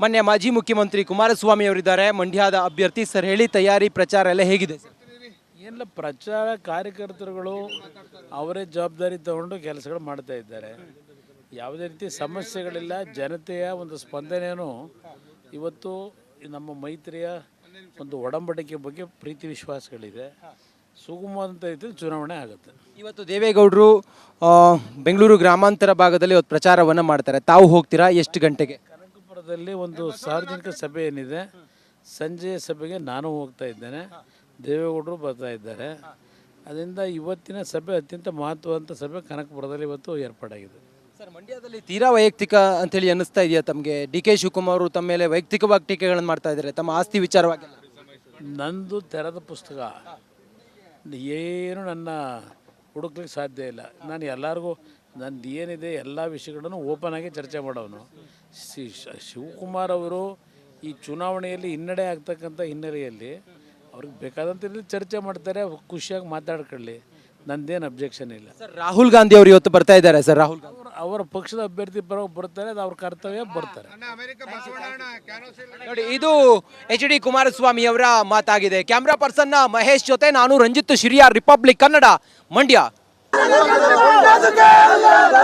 ಮೊನ್ನೆ ಮಾಜಿ ಮುಖ್ಯಮಂತ್ರಿ ಕುಮಾರಸ್ವಾಮಿ ಅವರಿದ್ದಾರೆ. ಮಂಡ್ಯದ ಅಭ್ಯರ್ಥಿ ಸರ್ ಹೇಳಿ ತಯಾರಿ ಪ್ರಚಾರ ಎಲ್ಲ ಹೇಗಿದೆ ಸರ್? ಏನಿಲ್ಲ ಪ್ರಚಾರ ಕಾರ್ಯಕರ್ತರುಗಳು ಅವರೇ ಜವಾಬ್ದಾರಿ ತಗೊಂಡು ಕೆಲಸಗಳು ಮಾಡ್ತಾ ಇದ್ದಾರೆ. ಯಾವುದೇ ರೀತಿ ಸಮಸ್ಯೆಗಳಿಲ್ಲ. ಜನತೆಯ ಒಂದು ಸ್ಪಂದನೆಯೂ ಇವತ್ತು ನಮ್ಮ ಮೈತ್ರಿಯ ಒಂದು ಒಡಂಬಡಿಕೆ ಬಗ್ಗೆ ಪ್ರೀತಿ ವಿಶ್ವಾಸಗಳಿದೆ. ಸುಗಮವಾದಂಥ ರೀತಿಯಲ್ಲಿ ಚುನಾವಣೆ ಆಗುತ್ತೆ. ಇವತ್ತು ದೇವೇಗೌಡರು ಬೆಂಗಳೂರು ಗ್ರಾಮಾಂತರ ಭಾಗದಲ್ಲಿ ಇವತ್ತು ಪ್ರಚಾರವನ್ನು ಮಾಡ್ತಾರೆ. ತಾವು ಹೋಗ್ತೀರಾ? ಎಷ್ಟು ಗಂಟೆಗೆ? ಕನಕಪುರದಲ್ಲಿ ಒಂದು ಸಾರ್ವಜನಿಕ ಸಭೆ ಏನಿದೆ ಸಂಜೆಯ ಸಭೆಗೆ ನಾನು ಹೋಗ್ತಾ ಇದ್ದೇನೆ ದೇವೇಗೌಡರು ಬರ್ತಾ ಇದ್ದಾರೆ. ಅದರಿಂದ ಇವತ್ತಿನ ಸಭೆ ಅತ್ಯಂತ ಮಹತ್ವವಂತ ಸಭೆ ಕನಕಪುರದಲ್ಲಿ ಇವತ್ತು ಏರ್ಪಾಡಾಗಿದೆ. ಸರ್ ಮಂಡ್ಯದಲ್ಲಿ ತೀರಾ ವೈಯಕ್ತಿಕ ಅಂತೇಳಿ ಅನ್ನಿಸ್ತಾ ಇದೆಯಾ ತಮಗೆ? ಡಿ ಕೆ ಶಿವಕುಮಾರ್ ಅವರು ತಮ್ಮ ಮೇಲೆ ವೈಯಕ್ತಿಕವಾಗಿ ಟೀಕೆಗಳನ್ನು ಮಾಡ್ತಾ ಇದ್ದಾರೆ ತಮ್ಮ ಆಸ್ತಿ ವಿಚಾರವಾಗಿ ನಂದು ತೆರೆದ ಪುಸ್ತಕ. ಏನು ನನ್ನ ಹುಡುಕ್ಲಿಕ್ಕೆ ಸಾಧ್ಯ ಇಲ್ಲ. ನಾನು ಎಲ್ಲರಿಗೂ ನಂದು ಏನಿದೆ ಎಲ್ಲ ವಿಷಯಗಳನ್ನು ಓಪನ್ ಆಗಿ ಚರ್ಚೆ ಮಾಡೋನು. ಶಿ ಶ- ಶಿವಕುಮಾರ್ ಅವರು ಈ ಚುನಾವಣೆಯಲ್ಲಿ ಹಿನ್ನಡೆ ಆಗ್ತಕ್ಕಂಥ ಹಿನ್ನೆಲೆಯಲ್ಲಿ ಅವ್ರಿಗೆ ಬೇಕಾದಂಥ ಚರ್ಚೆ ಮಾಡ್ತಾರೆ ಖುಷಿಯಾಗಿ ಮಾತಾಡ್ಕೊಳ್ಳಿ. ನಂದೇನು ಅಬ್ಜೆಕ್ಷನ್ ಇಲ್ಲ. ಸರ್ ರಾಹುಲ್ ಗಾಂಧಿ ಅವರು ಇವತ್ತು ಬರ್ತಾ ಇದ್ದಾರೆ ಸರ್ ರಾಹುಲ್ ಗಾಂಧಿ. ಅವರ ಪಕ್ಷದ ಅಭ್ಯರ್ಥಿ ಪರ ಬರ್ತಾರೆ ಅದು ಅವ್ರ ಕರ್ತವ್ಯ ಬರ್ತಾರೆ. ನೋಡಿ ಇದು ಎಚ್ ಡಿ ಕುಮಾರಸ್ವಾಮಿ ಅವರ ಮಾತಾಗಿದೆ. ಕ್ಯಾಮ್ರಾ ಪರ್ಸನ್ ಮಹೇಶ್ ಜೊತೆ ನಾನು Ranjith Shiriya Republic Kannada Mandya. Let's go!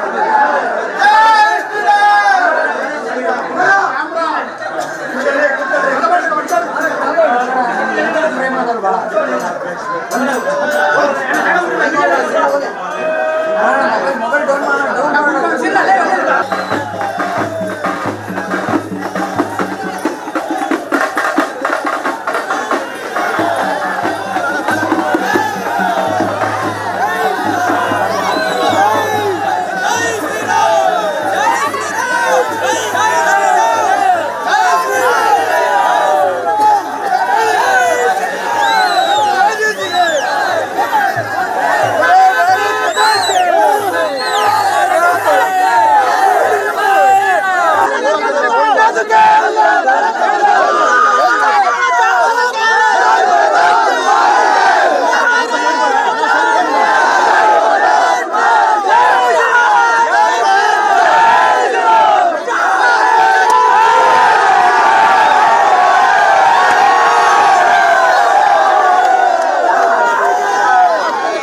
Portugal!